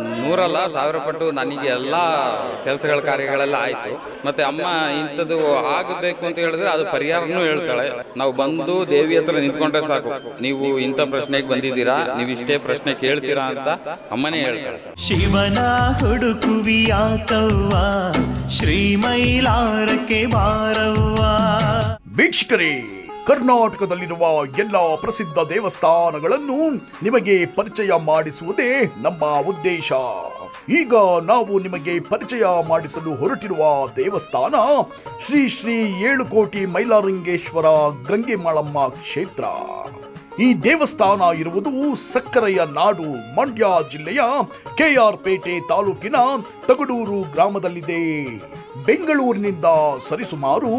ನೂರಲ್ಲ ಸಾವಿರ ಪಟ್ಟು ನನಗೆ ಎಲ್ಲ ಕೆಲಸಗಳ ಕಾರ್ಯಗಳೆಲ್ಲ ಆಯಿತು. ಮತ್ತು ಅಮ್ಮ ಇಂಥದ್ದು ಆಗಬೇಕು ಅಂತ ಹೇಳಿದ್ರೆ ಅದು ಪರಿಹಾರನೂ ಹೇಳ್ತಾಳೆ. ನಾವು ಬಂದು ದೇವಿ ಹತ್ರ ನಿಂತ್ಕೊಂಡ್ರೆ ಸಾಕು. ನೀವು ಇಂಥ ಪ್ರಶ್ನೆಗೆ ಬಂದಿದ್ದೀರಾ ನೀವು ಇಷ್ಟೇ ಪ್ರಶ್ನೆ ಕೇಳ್ತೀರಾ ಅಂತ ಅಮ್ಮನೇ ಹೇಳ್ತಾಳೆ. ಶಿವನ ಹುಡುಕುವಿಯಾಕವ್ವ ಶ್ರೀಮೈಲಾರಕ್ಕೆ ಬಾರವ್ವ. ವೀಕ್ಷಕರೇ ಕರ್ನಾಟಕದಲ್ಲಿರುವ ಎಲ್ಲ ಪ್ರಸಿದ್ಧ ದೇವಸ್ಥಾನಗಳನ್ನು ನಿಮಗೆ ಪರಿಚಯ ಮಾಡಿಸುವುದೇ ನಮ್ಮ ಉದ್ದೇಶ. ಈಗ ನಾವು ನಿಮಗೆ ಪರಿಚಯ ಮಾಡಿಸಲು ಹೊರಟಿರುವ ದೇವಸ್ಥಾನ ಶ್ರೀ ಶ್ರೀ ಏಳುಕೋಟಿ ಕೋಟಿ ಮೈಲಾರಂಗೇಶ್ವರ ಮಾಳಮ್ಮ ಕ್ಷೇತ್ರ. ಈ ದೇವಸ್ಥಾನ ಇರುವುದು ಸಕ್ಕರೆಯ ನಾಡು. ಮಂಡ್ಯ ಜಿಲ್ಲೆಯ ಕೆಆರ್ ಪೇಟೆ ತಾಲೂಕಿನ ತಗಡೂರು ಗ್ರಾಮದಲ್ಲಿದೆ. ಬೆಂಗಳೂರಿನಿಂದ ಸರಿಸುಮಾರು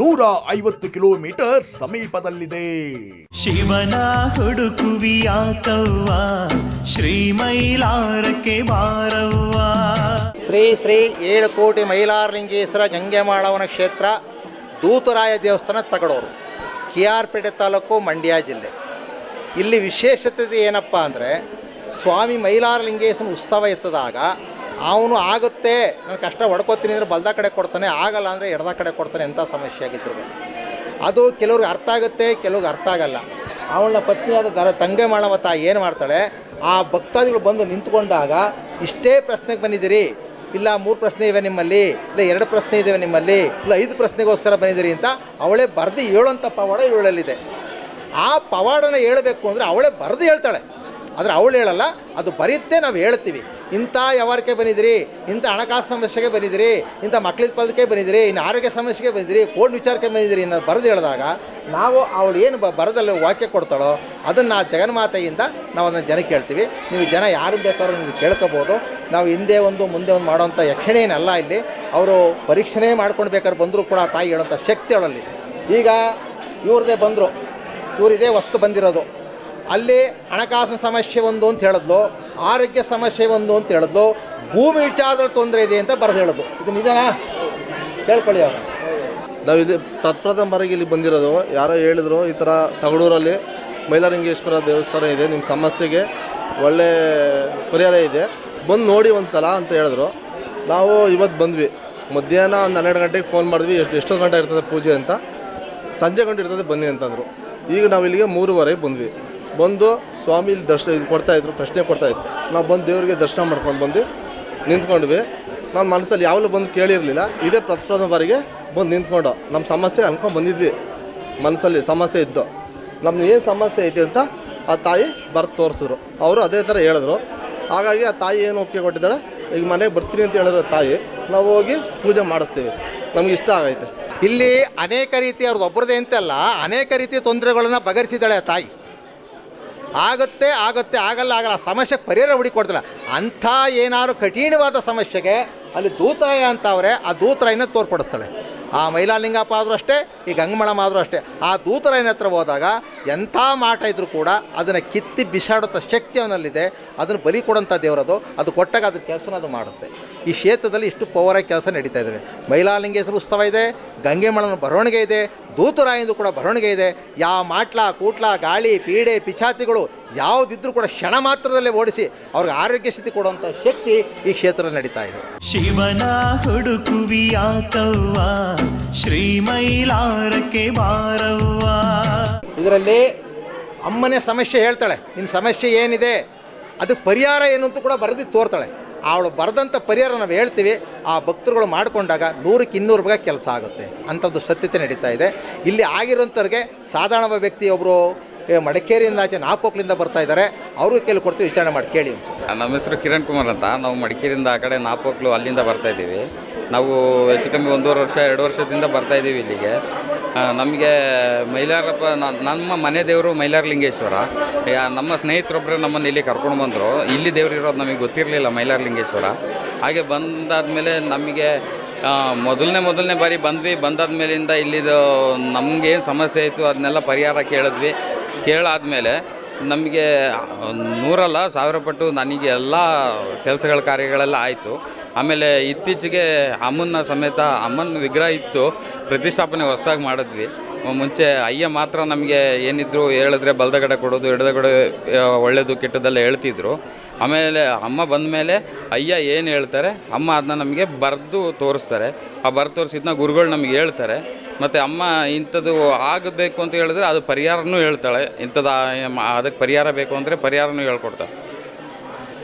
ನೂರ ಐವತ್ತು ಕಿಲೋಮೀಟರ್ ಸಮೀಪದಲ್ಲಿದೆ. ಶಿವನ ಹುಡುಕುವಿಯಾಕವ್ವ ಶ್ರೀಮೈಲಾರಕ್ಕೆ ಬಾರವ್ವ. ಶ್ರೀ ಶ್ರೀ ಏಳು ಕೋಟಿ ಮೈಲಾರಲಿಂಗೇಶ್ವರ ಗಂಗೆಮಾಳವನ ಕ್ಷೇತ್ರ ದೂತರಾಯ ದೇವಸ್ಥಾನ ತಗಡೋರು ಕೆ ಆರ್ ಪೇಟೆ ತಾಲೂಕು ಮಂಡ್ಯ ಜಿಲ್ಲೆ. ಇಲ್ಲಿ ವಿಶೇಷತೆ ಏನಪ್ಪ ಅಂದರೆ ಸ್ವಾಮಿ ಮೈಲಾರಲಿಂಗೇಶ್ವರ ಉತ್ಸವ ಎತ್ತದಾಗ ಅವನು ಆಗುತ್ತೆ, ನಾನು ಕಷ್ಟ ಹೊಡ್ಕೋತೀನಿ ಅಂದರೆ ಬಲ್ದ ಕಡೆ ಕೊಡ್ತಾನೆ, ಆಗಲ್ಲ ಅಂದರೆ ಎಡದ ಕಡೆ ಕೊಡ್ತಾನೆ ಎಂಥ ಸಮಸ್ಯೆ ಆಗಿದ್ರು. ಅದು ಕೆಲವ್ರಿಗೆ ಅರ್ಥ ಆಗುತ್ತೆ, ಕೆಲವ್ರಿಗೆ ಅರ್ಥ ಆಗಲ್ಲ. ಅವಳ ಪತ್ನಿಯಾದ ದರ ತಂಗೆ ಮಾಡವ ತಾಯಿ ಏನು ಮಾಡ್ತಾಳೆ, ಆ ಭಕ್ತಾದಿಗಳು ಬಂದು ನಿಂತ್ಕೊಂಡಾಗ, ಇಷ್ಟೇ ಪ್ರಶ್ನೆಗೆ ಬಂದಿದ್ದೀರಿ, ಇಲ್ಲ ಮೂರು ಪ್ರಶ್ನೆ ಇವೆ ನಿಮ್ಮಲ್ಲಿ, ಇಲ್ಲ ಎರಡು ಪ್ರಶ್ನೆ ಇದ್ದಾವೆ ನಿಮ್ಮಲ್ಲಿ, ಇಲ್ಲ ಐದು ಪ್ರಶ್ನೆಗೋಸ್ಕರ ಬಂದಿದ್ದೀರಿ ಅಂತ ಅವಳೇ ಬರೆದು ಹೇಳುವಂಥ ಪವಾಡ ಇವಳಲ್ಲಿದೆ. ಆ ಪವಾಡನ ಹೇಳಬೇಕು ಅಂದರೆ ಅವಳೇ ಬರೆದು ಹೇಳ್ತಾಳೆ. ಆದರೆ ಅವಳು ಹೇಳಲ್ಲ, ಅದು ಬರೀತೆ ನಾವು ಹೇಳ್ತೀವಿ. ಇಂಥ ವ್ಯವಹಾರಕ್ಕೆ ಬಂದಿದ್ದೀರಿ, ಇಂಥ ಹಣಕಾಸು ಸಮಸ್ಯೆಗೆ ಬಂದಿದ್ದೀರಿ, ಇಂಥ ಮಕ್ಕಳ ಪದಕ್ಕೆ ಬಂದಿದ್ದೀರಿ, ಇನ್ನು ಆರೋಗ್ಯ ಸಮಸ್ಯೆಗೆ ಬಂದಿದ್ದೀರಿ ಕೋಡ್ ವಿಚಾರಕ್ಕೆ ಬಂದಿದ್ದೀರಿ ಇನ್ನು ಬರೆದು ಹೇಳಿದಾಗ, ನಾವು ಅವಳು ಏನು ಬ ಬರದಲ್ಲಿ ವಾಕ್ಯ ಕೊಡ್ತಾಳೋ, ಅದನ್ನು ಜಗನ್ಮಾತೆಯಿಂದ ನಾವು ಅದನ್ನು ಜನಕ್ಕೆ ಹೇಳ್ತೀವಿ. ನೀವು ಜನ ಯಾರು ಬೇಕಾದ್ರೂ ನೀವು ಕೇಳ್ಕೋಬೋದು. ನಾವು ಹಿಂದೆ ಒಂದು, ಮುಂದೆ ಒಂದು ಮಾಡೋವಂಥ ಯಕ್ಷಣೆ ಏನಲ್ಲ ಇಲ್ಲಿ. ಅವರು ಪರೀಕ್ಷೆನೇ ಮಾಡ್ಕೊಂಡು ಬೇಕಾದ್ರೆ ಬಂದರೂ ಕೂಡ ತಾಯಿ ಹೇಳೋಂಥ ಶಕ್ತಿ ಅವಳಲ್ಲಿದೆ. ಈಗ ಇವ್ರದೇ ಬಂದರು. ಇವರಿದೇ ವಸ್ತು ಬಂದಿರೋದು. ಅಲ್ಲಿ ಹಣಕಾಸಿನ ಸಮಸ್ಯೆ ಒಂದು ಅಂತ ಹೇಳಿದ್ಲು, ಆರೋಗ್ಯ ಸಮಸ್ಯೆ ಒಂದು ಅಂತ ಹೇಳಿದ್ಲು, ಭೂಮಿ ವಿಚಾರದಲ್ಲಿ ತೊಂದರೆ ಇದೆ ಅಂತ ಬರೆದು ಹೇಳೋದು. ಇದು ನಿಜನಾ? ಕೇಳ್ಕೊಳ್ಳಿ ಅವರು. ನಾವು ಇದು ಪ್ರಪ್ರಥಮ ಬಾರಿಗೆ ಇಲ್ಲಿ ಬಂದಿರೋದು. ಯಾರೋ ಹೇಳಿದ್ರು ಈ ಥರ ತಗಡೂರಲ್ಲಿ ಮೈಲಾರಂಗೇಶ್ವರ ದೇವಸ್ಥಾನ ಇದೆ ನಿಮ್ಮ ಸಮಸ್ಯೆಗೆ ಒಳ್ಳೆ ಪರಿಹಾರ ಇದೆ. ಬಂದು ನೋಡಿ ಒಂದು ಸಲ ಅಂತ ಹೇಳಿದ್ರು. ನಾವು ಇವತ್ತು ಬಂದ್ವಿ. ಮಧ್ಯಾಹ್ನ ಒಂದು ಹನ್ನೆರಡು ಗಂಟೆಗೆ ಫೋನ್ ಮಾಡಿದ್ವಿ. ಎಷ್ಟು ಎಷ್ಟೊಂದು ಗಂಟೆ ಇರ್ತದೆ ಪೂಜೆ ಅಂತ. ಸಂಜೆ ಗಂಟೆ ಇರ್ತದೆ ಬನ್ನಿ ಅಂತಂದರು. ಈಗ ನಾವು ಇಲ್ಲಿಗೆ ಮೂರುವರೆಗೆ ಬಂದ್ವಿ. ಬಂದು ಸ್ವಾಮಿ ದರ್ಶನ ಇದು ಕೊಡ್ತಾಯಿದ್ರು ಪ್ರಶ್ನೆ ಕೊಡ್ತಾಯಿತ್ತು ನಾವು ಬಂದು ದೇವರಿಗೆ ದರ್ಶನ ಮಾಡ್ಕೊಂಡು ಬಂದು ನಿಂತ್ಕೊಂಡ್ವಿ. ನಾನು ಮನಸ್ಸಲ್ಲಿ ಯಾವಾಗಲೂ ಬಂದು ಕೇಳಿರಲಿಲ್ಲ. ಇದೇ ಪ್ರಥಮ ಬಾರಿಗೆ ಬಂದು ನಿಂತ್ಕೊಂಡು ನಮ್ಮ ಸಮಸ್ಯೆ ಅನ್ಕೊಂಡು ಬಂದಿದ್ವಿ. ಮನಸ್ಸಲ್ಲಿ ಸಮಸ್ಯೆ ಇದ್ದು ನಮ್ದು ಏನು ಸಮಸ್ಯೆ ಐತೆ ಅಂತ ಆ ತಾಯಿ ಬರ್ತು ತೋರಿಸಿದ್ರು. ಅವರು ಅದೇ ಥರ ಹೇಳಿದ್ರು. ಹಾಗಾಗಿ ಆ ತಾಯಿ ಏನು ಒಪ್ಪಿಗೆ ಕೊಟ್ಟಿದ್ದಾಳೆ? ಈಗ ಮನೆಗೆ ಬರ್ತೀನಿ ಅಂತ ಹೇಳಿದ್ರು ತಾಯಿ, ನಾವು ಹೋಗಿ ಪೂಜೆ ಮಾಡಿಸ್ತೀವಿ. ನಮ್ಗೆ ಇಷ್ಟ ಆಗೈತೆ. ಇಲ್ಲಿ ಅನೇಕ ರೀತಿಯ ಅವ್ರದ್ದು ಒಬ್ಬರದೇ ಅಂತಲ್ಲ ಅನೇಕ ರೀತಿಯ ತೊಂದರೆಗಳನ್ನು ಬಗೆಹರಿಸಿದ್ದಾಳೆ ತಾಯಿ. ಆಗುತ್ತೆ ಆಗುತ್ತೆ, ಆಗಲ್ಲ ಆಗಲ್ಲ, ಸಮಸ್ಯೆ ಪರಿಹಾರ ಹುಡುಕೊಡ್ತಿಲ್ಲ. ಅಂಥ ಏನಾದ್ರು ಕಠಿಣವಾದ ಸಮಸ್ಯೆಗೆ ಅಲ್ಲಿ ದೂತರಾಯ ಅಂತ ಅವರೆ ಆ ದೂತರಾಯನ ತೋರ್ಪಡಿಸ್ತಾಳೆ. ಆ ಮೈಲಾಲಿಂಗಪ್ಪ ಆದರೂ ಅಷ್ಟೇ, ಈ ಗಂಗಮಳಮ್ಮ ಆದರೂ ಅಷ್ಟೇ. ಆ ದೂತರಾಯನ ಹತ್ರ ಹೋದಾಗ ಎಂಥ ಮಾಟ ಇದ್ದರೂ ಕೂಡ ಅದನ್ನು ಕಿತ್ತಿ ಬಿಸಾಡುತ್ತ ಶಕ್ತಿ ಅವನಲ್ಲಿದೆ. ಅದನ್ನು ಬಲಿ ಕೊಡೋಂಥ ದೇವರದು, ಅದು ಕೊಟ್ಟಾಗ ಅದ್ರ ಕೆಲಸನ ಅದು ಮಾಡುತ್ತೆ. ಈ ಕ್ಷೇತ್ರದಲ್ಲಿ ಇಷ್ಟು ಪವರಾಗಿ ಕೆಲಸ ನಡೀತಾ ಇದ್ದಾವೆ ಮೈಲಾಲಿಂಗೇಶ್ವರ ಉತ್ಸವ ಇದೆ ಗಂಗೆಮಳನ ಬರವಣಿಗೆ ಇದೆ ದೂತರಾಯಂದು ಕೂಡ ಬರವಣಿಗೆ ಇದೆ. ಯಾವ ಮಾಟ್ಲ ಕೂಟ್ಲ ಗಾಳಿ ಪೀಡೆ ಪಿಚಾತಿಗಳು ಯಾವುದಿದ್ರೂ ಕೂಡ ಕ್ಷಣ ಮಾತ್ರದಲ್ಲೇ ಓಡಿಸಿ ಅವ್ರಿಗೆ ಆರೋಗ್ಯ ಸ್ಥಿತಿ ಕೊಡುವಂಥ ಶಕ್ತಿ ಈ ಕ್ಷೇತ್ರ ನಡೀತಾ ಇದೆ. ಶಿವನ ಶ್ರೀ ಮೈಲಾರ ಬಾರವ್ವ. ಇದರಲ್ಲಿ ಅಮ್ಮನೇ ಸಮಸ್ಯೆ ಹೇಳ್ತಾಳೆ ನಿಮ್ಮ ಸಮಸ್ಯೆ ಏನಿದೆ ಅದಕ್ಕೆ ಪರಿಹಾರ ಏನು ಅಂತ ಕೂಡ ಬರೆದು ತೋರ್ತಾಳೆ. ಅವಳು ಬರೆದಂಥ ಪರಿಹಾರ ನಾವು ಹೇಳ್ತೀವಿ. ಆ ಭಕ್ತರುಗಳು ಮಾಡಿಕೊಂಡಾಗ ನೂರಕ್ಕೆ ಇನ್ನೂರು ರೂಪಾಯಿ ಕೆಲಸ ಆಗುತ್ತೆ. ಅಂಥದ್ದು ಸತ್ಯತೆ ನಡೀತಾ ಇದೆ. ಇಲ್ಲಿ ಆಗಿರೋಂಥವ್ರಿಗೆ ಸಾಧಾರಣ ಒಬ್ಬ ವ್ಯಕ್ತಿ ಒಬ್ಬರು ಮಡಿಕೇರಿಯಿಂದ ಆಚೆ ನಾಪೋಕ್ಲಿಂದ ಬರ್ತಾ ಇದ್ದಾರೆ. ಅವರು ಕೇಳಿ ಕೊಡ್ತೀವಿ, ವಿಚಾರಣೆ ಮಾಡಿ ಕೇಳಿ ನಮ್ಮ ಹೆಸರು ಕಿರಣ್ ಕುಮಾರ್ ಅಂತ. ನಾವು ಮಡಿಕೇರಿಯಿಂದ ಆ ಕಡೆ ನಾಪೋಕ್ಲು ಅಲ್ಲಿಂದ ಬರ್ತಾ ಇದ್ದೀವಿ. ನಾವು ಹೆಚ್ಚು ಕಮ್ಮಿ ಒಂದೂವರೆ ವರ್ಷ, ಎರಡು ವರ್ಷದಿಂದ ಬರ್ತಾ ಇದ್ದೀವಿ ಇಲ್ಲಿಗೆ. ನಮಗೆ ಮೈಲಾರಪ್ಪ ನಮ್ಮ ಮನೆ ದೇವರು ಮೈಲಾರಲಿಂಗೇಶ್ವರ. ಯಾ- ನಮ್ಮ ಸ್ನೇಹಿತರೊಬ್ಬರು ನಮ್ಮನ್ನು ಇಲ್ಲಿ ಕರ್ಕೊಂಡು ಬಂದರು. ಇಲ್ಲಿ ದೇವ್ರು ಇರೋದು ನಮಗೆ ಗೊತ್ತಿರಲಿಲ್ಲ ಮೈಲಾರಲಿಂಗೇಶ್ವರ. ಹಾಗೆ ಬಂದಾದಮೇಲೆ ನಮಗೆ ಮೊದಲನೇ ಮೊದಲನೇ ಬಾರಿ ಬಂದ್ವಿ. ಬಂದಾದ ಮೇಲಿಂದ ಇಲ್ಲಿದು ನಮಗೇನು ಸಮಸ್ಯೆ ಆಯಿತು, ಅದನ್ನೆಲ್ಲ ಪರಿಹಾರ ಕೇಳಿದ್ವಿ. ಕೇಳಾದಮೇಲೆ ನಮಗೆ ನೂರಲ್ಲ, ಸಾವಿರ ಪಟ್ಟು ನನಗೆ ಎಲ್ಲ ಕೆಲಸಗಳ ಕಾರ್ಯಗಳೆಲ್ಲ ಆಯಿತು. ಆಮೇಲೆ ಇತ್ತೀಚೆಗೆ ಅಮ್ಮನ ಸಮೇತ, ಅಮ್ಮನ ವಿಗ್ರಹ ಇತ್ತು, ಪ್ರತಿಷ್ಠಾಪನೆ ಹೊಸ್ದಾಗಿ ಮಾಡಿದ್ವಿ. ಮುಂಚೆ ಅಯ್ಯ ಮಾತ್ರ ನಮಗೆ ಏನಿದ್ರು ಹೇಳಿದ್ರೆ ಬಲದಗಡೆ ಕೊಡೋದು ಎಡದಗಡೆ ಒಳ್ಳೆಯದು ಕೆಟ್ಟದ್ದೆಲ್ಲ ಹೇಳ್ತಿದ್ರು. ಆಮೇಲೆ ಅಮ್ಮ ಬಂದ ಮೇಲೆ ಅಯ್ಯ ಏನು ಹೇಳ್ತಾರೆ? ಅಮ್ಮ ಅದನ್ನ ನಮಗೆ ಬರೆದು ತೋರಿಸ್ತಾರೆ. ಆ ಬರೆದು ತೋರಿಸಿದ್ನ ಗುರುಗಳು ನಮಗೆ ಹೇಳ್ತಾರೆ. ಮತ್ತು ಅಮ್ಮ ಇಂಥದ್ದು ಆಗಬೇಕು ಅಂತ ಹೇಳಿದ್ರೆ ಅದು ಪರಿಹಾರನೂ ಹೇಳ್ತಾಳೆ. ಇಂಥದ್ದು ಅದಕ್ಕೆ ಪರಿಹಾರ ಬೇಕು ಅಂದರೆ ಪರಿಹಾರನೂ ಹೇಳ್ಕೊಡ್ತಾಳೆ.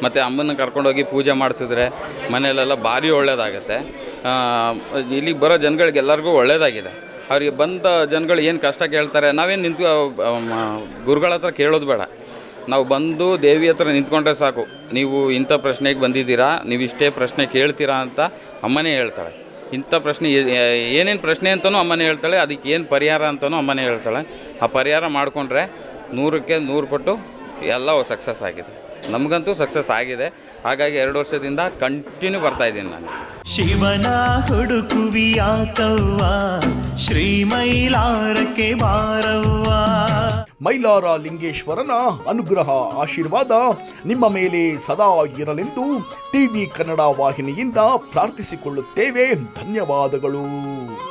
ಮತ್ತು ಅಮ್ಮನ ಕರ್ಕೊಂಡೋಗಿ ಪೂಜೆ ಮಾಡಿಸಿದ್ರೆ ಮನೆಯಲ್ಲೆಲ್ಲ ಭಾರಿ ಒಳ್ಳೆಯದಾಗುತ್ತೆ ಇಲ್ಲಿಗೆ ಬರೋ ಜನಗಳಿಗೆಲ್ಲರಿಗೂ ಒಳ್ಳೆಯದಾಗಿದೆ ಅವ್ರಿಗೆ ಬಂದ ಜನಗಳು ಏನು ಕಷ್ಟ ಕೇಳ್ತಾರೆ, ನಾವೇನು ನಿಂತು ಗುರುಗಳ ಹತ್ರ ಕೇಳೋದು ಬೇಡ. ನಾವು ಬಂದು ದೇವಿ ಹತ್ರ ನಿಂತ್ಕೊಂಡ್ರೆ ಸಾಕು. ನೀವು ಇಂಥ ಪ್ರಶ್ನೆಗೆ ಬಂದಿದ್ದೀರಾ, ನೀವು ಇಷ್ಟೇ ಪ್ರಶ್ನೆ ಕೇಳ್ತೀರಾ ಅಂತ ಅಮ್ಮನೇ ಹೇಳ್ತಾಳೆ. ಇಂಥ ಪ್ರಶ್ನೆ ಏನೇನು ಪ್ರಶ್ನೆ ಅಂತಲೂ ಅಮ್ಮನೇ ಹೇಳ್ತಾಳೆ, ಅದಕ್ಕೆ ಏನು ಪರಿಹಾರ ಅಂತಲೂ ಅಮ್ಮನೇ ಹೇಳ್ತಾಳೆ. ಆ ಪರಿಹಾರ ಮಾಡಿಕೊಂಡ್ರೆ ನೂರಕ್ಕೆ ನೂರು ಪಟ್ಟು ಎಲ್ಲ ಸಕ್ಸಸ್ ಆಗಿದೆ. ನಮಗಂತೂ ಸಕ್ಸಸ್ ಆಗಿದೆ. ಹಾಗಾಗಿ ಎರಡು ವರ್ಷದಿಂದ ಕಂಟಿನ್ಯೂ ಬರ್ತಾ ಇದ್ದೀನಿ ನಾನು. ಶಿವನ ಹುಡುಕುವಿಯಾಕವ್ವ ಶ್ರೀಮೈಲಾರಕ್ಕೆ ಬಾರವ್ವ. ಮೈಲಾರ ಲಿಂಗೇಶ್ವರನ ಅನುಗ್ರಹ ಆಶೀರ್ವಾದ ನಿಮ್ಮ ಮೇಲೆ ಸದಾ ಇರಲೆಂದು ಟಿವಿ ಕನ್ನಡ ವಾಹಿನಿಯಿಂದ ಪ್ರಾರ್ಥಿಸಿಕೊಳ್ಳುತ್ತೇವೆ. ಧನ್ಯವಾದಗಳು.